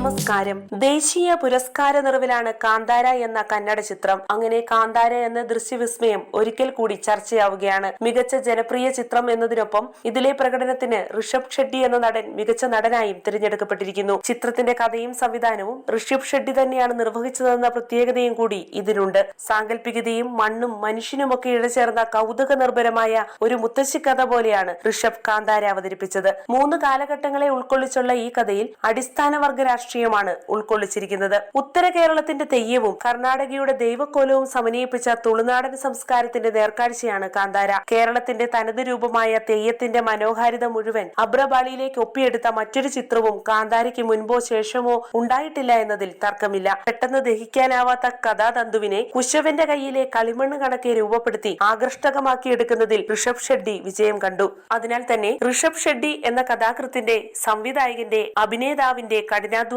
നമസ്കാരം. ദേശീയ പുരസ്കാര നിറവിലാണ് കാന്താര എന്ന കന്നഡ ചിത്രം. അങ്ങനെ കാന്താര എന്ന ദൃശ്യവിസ്മയം ഒരിക്കൽ കൂടി ചർച്ചയാവുകയാണ്. മികച്ച ജനപ്രിയ ചിത്രം എന്നതിനൊപ്പം ഇതിലെ പ്രകടനത്തിന് ഋഷഭ് ഷെട്ടി എന്ന നടൻ മികച്ച നടനായും തിരഞ്ഞെടുക്കപ്പെട്ടിരിക്കുന്നു. ചിത്രത്തിന്റെ കഥയും സംവിധാനവും ഋഷഭ് ഷെട്ടി തന്നെയാണ് നിർവഹിച്ചതെന്ന പ്രത്യേകതയും കൂടി ഇതിനുണ്ട്. സാങ്കല്പികതയും മണ്ണും മനുഷ്യനുമൊക്കെ ഇഴചേർന്ന കൗതുക നിർഭരമായ ഒരു മുത്തശ്ശി കഥ പോലെയാണ് ഋഷഭ് കാന്താര അവതരിപ്പിച്ചത്. മൂന്ന് കാലഘട്ടങ്ങളെ ഉൾക്കൊള്ളിച്ചുള്ള ഈ കഥയിൽ അടിസ്ഥാന വർഗ രാഷ്ട്രീയമാണ് ഉൾക്കൊള്ളിച്ചിരിക്കുന്നത്. ഉത്തര കേരളത്തിന്റെ തെയ്യവും കർണാടകയുടെ ദൈവക്കോലവും സമന്വയിപ്പിച്ച തുളുനാടൻ സംസ്കാരത്തിന്റെ നേർക്കാഴ്ചയാണ് കാന്താര. കേരളത്തിന്റെ തനത് രൂപമായ തെയ്യത്തിന്റെ മനോഹാരിത മുഴുവൻ അബ്രബാളിയിലേക്ക് ഒപ്പിയെടുത്ത മറ്റൊരു ചിത്രവും കാന്താരയ്ക്ക് മുൻപോ ശേഷമോ ഉണ്ടായിട്ടില്ല എന്നതിൽ തർക്കമില്ല. പെട്ടെന്ന് ദഹിക്കാനാവാത്ത കഥാതന്തുവിനെ കുശവന്റെ കയ്യിലെ കളിമണ്ണ് കണക്കെ രൂപപ്പെടുത്തി ആകർഷകമാക്കിയെടുക്കുന്നതിൽ ഋഷഭ് ഷെഡ്ഡി വിജയം കണ്ടു. അതിനാൽ തന്നെ ഋഷഭ് ഷെഡ്ഡി എന്ന കഥാകൃത്തിന്റെ സംവിധായകന്റെ അഭിനേതാവിന്റെ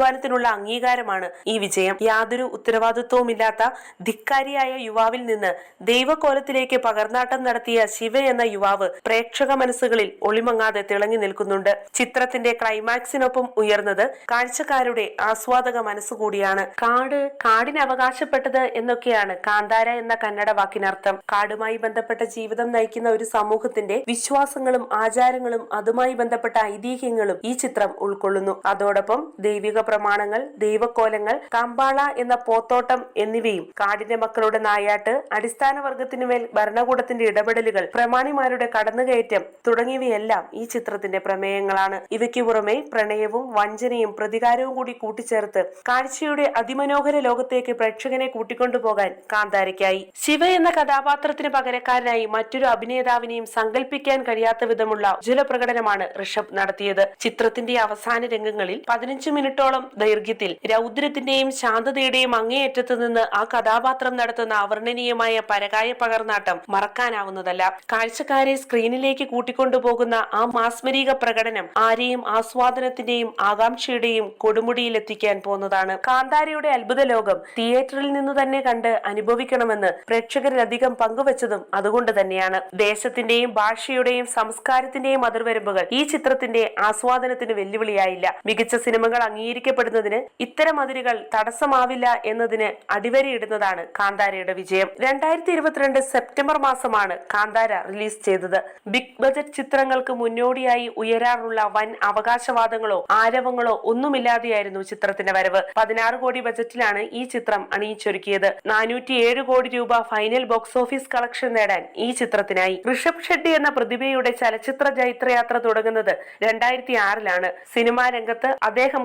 കഠിനാധ്വാനത്തിനുള്ള അംഗീകാരമാണ് ഈ വിജയം. യാതൊരു ഉത്തരവാദിത്വവുമില്ലാത്ത ധിക്കാരിയായ യുവാവിൽ നിന്ന് ദൈവകോലത്തിലേക്ക് പകർന്നാട്ടം നടത്തിയ ശിവ എന്ന യുവാവ് പ്രേക്ഷക മനസ്സുകളിൽ ഒളിമങ്ങാതെ തിളങ്ങി നിൽക്കുന്നുണ്ട്. ചിത്രത്തിന്റെ ക്ലൈമാക്സിനൊപ്പം ഉയർന്നത് കാഴ്ചക്കാരുടെ ആസ്വാദക മനസ്സുകൂടിയാണ്. കാട് കാടിന് അവകാശപ്പെട്ടത് എന്നൊക്കെയാണ് കാന്താര എന്ന കന്നഡ വാക്കിനർത്ഥം. കാടുമായി ബന്ധപ്പെട്ട ജീവിതം നയിക്കുന്ന ഒരു സമൂഹത്തിന്റെ വിശ്വാസങ്ങളും ആചാരങ്ങളും അതുമായി ബന്ധപ്പെട്ട ഐതിഹ്യങ്ങളും ഈ ചിത്രം ഉൾക്കൊള്ളുന്നു. അതോടൊപ്പം ദൈവിക പ്രമാണങ്ങൾ ദൈവക്കോലങ്ങൾ കമ്പാള എന്ന പോത്തോട്ടം എന്നിവയും കാടിന്റെ മക്കളുടെ നായാട്ട് അടിസ്ഥാന വർഗത്തിനുമേൽ ഭരണകൂടത്തിന്റെ ഇടപെടലുകൾ പ്രമാണിമാരുടെ കടന്നുകയറ്റം തുടങ്ങിയവയെല്ലാം ഈ ചിത്രത്തിന്റെ പ്രമേയങ്ങളാണ്. ഇവയ്ക്ക് പുറമെ പ്രണയവും വഞ്ചനയും പ്രതികാരവും കൂടി കൂട്ടിച്ചേർത്ത് കാഴ്ചയുടെ അതിമനോഹര ലോകത്തേക്ക് പ്രേക്ഷകനെ കൂട്ടിക്കൊണ്ടുപോകാൻ കാന്താരയ്ക്കായി. ശിവ എന്ന കഥാപാത്രത്തിന് പകരക്കാരനായി മറ്റൊരു അഭിനേതാവിനെയും സങ്കല്പിക്കാൻ കഴിയാത്ത വിധമുള്ള ജലപ്രകടനമാണ് ഋഷഭ് നടത്തിയത്. ചിത്രത്തിന്റെ അവസാന രംഗങ്ങളിൽ പതിനഞ്ച് മിനിറ്റോളം ദൈർഘ്യത്തിൽ രൗദ്രത്തിന്റെയും ശാന്തതയുടെയും അങ്ങേയറ്റത്ത് നിന്ന് ആ കഥാപാത്രം നടത്തുന്ന അവർണനീയമായ പരകായ പകർന്നാട്ടം മറക്കാനാവുന്നതല്ല. കാഴ്ചക്കാരെ സ്ക്രീനിലേക്ക് കൂട്ടിക്കൊണ്ടുപോകുന്ന ആ മാസ്മരിക പ്രകടനം ആരെയും ആസ്വാദനത്തിന്റെയും ആകാംക്ഷയുടെയും കൊടുമുടിയിലെത്തിക്കാൻ പോകുന്നതാണ് കാന്താരയുടെ അത്ഭുത ലോകം തിയേറ്ററിൽ നിന്ന് തന്നെ കണ്ട് അനുഭവിക്കണമെന്ന് പ്രേക്ഷകരിലധികം പങ്കുവച്ചതും അതുകൊണ്ട് തന്നെയാണ്. ദേശത്തിന്റെയും ഭാഷയുടെയും സംസ്കാരത്തിന്റെയും അതിർവരമ്പുകൾ ഈ ചിത്രത്തിന്റെ ആസ്വാദനത്തിന് വെല്ലുവിളിയായില്ല. മികച്ച സിനിമകൾ അംഗീകരിക്കപ്പെടുന്നതിന് ഇത്തരം അതിരുകൾ തടസ്സമാവില്ല എന്നതിന് അടിവരയിടുന്നതാണ് കാന്താരയുടെ വിജയം. രണ്ടായിരത്തി ഇരുപത്തിരണ്ട് സെപ്റ്റംബർ മാസമാണ് കാന്താര റിലീസ് ചെയ്തത്. ബിഗ് ബജറ്റ് ചിത്രങ്ങൾക്ക് മുന്നോടിയായി ഉയരാറുള്ള വൻ അവകാശവാദങ്ങളോ ആരവങ്ങളോ ഒന്നുമില്ലാതെയായിരുന്നു ചിത്രത്തിന്റെ വരവ്. പതിനാറ് കോടി ബജറ്റിലാണ് ഈ ചിത്രം അണിയിച്ചൊരുക്കിയത്. നാനൂറ്റി ഏഴ് കോടി രൂപ ഫൈനൽ ബോക്സ് ഓഫീസ് കളക്ഷൻ നേടാൻ ഈ ചിത്രത്തിനായി. ഋഷഭ് ഷെട്ടി എന്ന പ്രതിഭയുടെ ചലച്ചിത്ര ജൈത്രയാത്ര തുടങ്ങുന്നത് രണ്ടായിരത്തി ആറിലാണ് സിനിമാ രംഗത്ത് അദ്ദേഹം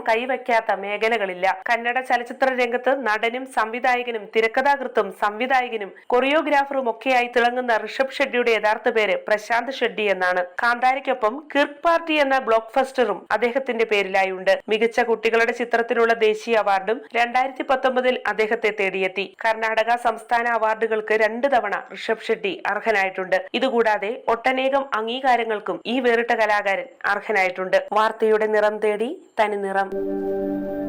കൈവയ്ക്കാത്ത മേഖലകളില്ല. കന്നഡ ചലച്ചിത്ര രംഗത്ത് നടനും സംവിധായകനും തിരക്കഥാകൃത്തും സംവിധായകനും കൊറിയോഗ്രാഫറും ഒക്കെയായി തിളങ്ങുന്ന ഋഷഭ് ഷെഡ്ഡിയുടെ യഥാർത്ഥ പേര് പ്രശാന്ത് ഷെഡ്ഡി എന്നാണ്. കാന്താരയ്ക്കൊപ്പം കിർക്ക് പാർട്ടി എന്ന ബ്ലോക്ക് ഫസ്റ്ററും അദ്ദേഹത്തിന്റെ പേരിലായി ഉണ്ട് മികച്ച കുട്ടികളുടെ ചിത്രത്തിനുള്ള ദേശീയ അവാർഡും രണ്ടായിരത്തി പത്തൊമ്പതിൽ അദ്ദേഹത്തെ തേടിയെത്തി. കർണാടക സംസ്ഥാന അവാർഡുകൾക്ക് രണ്ട് തവണ ഋഷഭ് ഷെഡ്ഡി അർഹനായിട്ടുണ്ട്. ഇതുകൂടാതെ ഒട്ടനേകം അംഗീകാരങ്ങൾക്കും ഈ വേറിട്ട കലാകാരൻ അർഹനായിട്ടുണ്ട്. വാർത്തയുടെ നിറം തേടി തനി നിറം thank you